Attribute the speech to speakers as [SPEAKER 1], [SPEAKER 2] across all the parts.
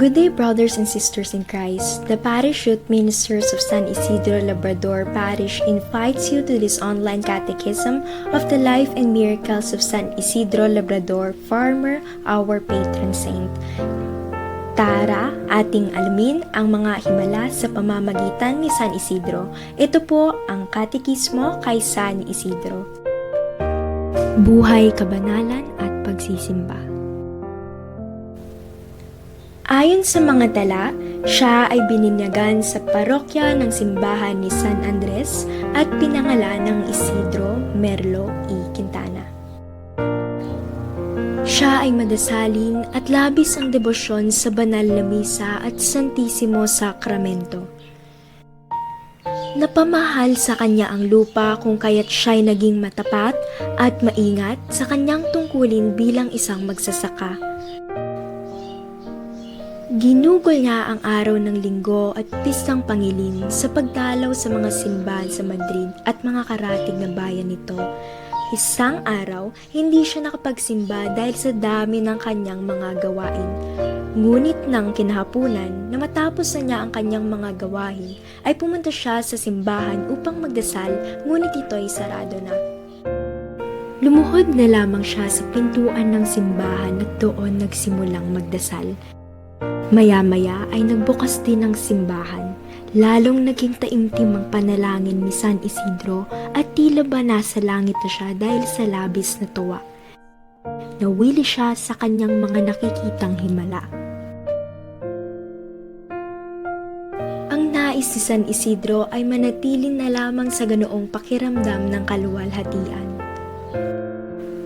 [SPEAKER 1] Good day, brothers and sisters in Christ. The Parish Youth Ministers of San Isidro Labrador Parish invites you to this online catechism of the life and miracles of San Isidro Labrador, farmer, our patron saint. Tara, ating alamin ang mga himala sa pamamagitan ni San Isidro. Ito po ang katekismo kay San Isidro. Buhay, kabanalan at pagsisimba. Ayon sa mga tala, siya ay bininyagan sa parokya ng simbahan ni San Andres at pinangalan ng Isidro Merlo E. Quintana. Siya ay madasalin at labis ang debosyon sa banal na misa at Santissimo Sacramento. Napamahal sa kanya ang lupa kung kaya't siya'y naging matapat at maingat sa kanyang tungkulin bilang isang magsasaka. Ginugol niya ang araw ng linggo at pistang pangilin sa pagdalaw sa mga simbahan sa Madrid at mga karatig na bayan nito. Isang araw, hindi siya nakapagsimba dahil sa dami ng kanyang mga gawain. Ngunit nang kinahapunan na matapos na niya ang kanyang mga gawain, ay pumunta siya sa simbahan upang magdasal, ngunit ito ay sarado na. Lumuhod na lamang siya sa pintuan ng simbahan at doon nagsimulang magdasal. Maya-maya ay nagbukas din ang simbahan. Lalong naging taimtim ang panalangin ni San Isidro at tila ba nasa langit na siya dahil sa labis na tuwa. Nawili siya sa kanyang mga nakikitang himala. Ang nais ni San Isidro ay manatili na lamang sa ganoong pakiramdam ng kaluwalhatian.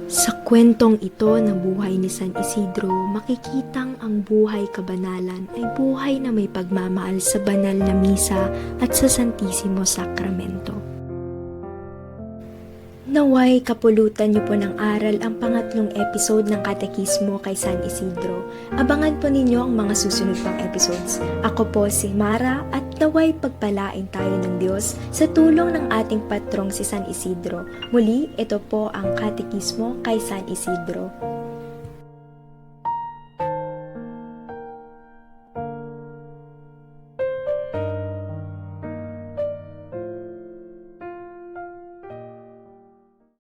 [SPEAKER 1] Sa kwentong ito ng buhay ni San Isidro, makikitang ang buhay kabanalan ay buhay na may pagmamahal sa banal na misa at sa Santissimo Sacramento. Naway kapulutan niyo po ng aral ang pangatlong episode ng Katekismo kay San Isidro. Abangan po ninyo ang mga susunod pang episodes. Ako po si Mara at naway pagpalain tayo ng Diyos sa tulong ng ating patrong si San Isidro. Muli, ito po ang Katekismo kay San Isidro.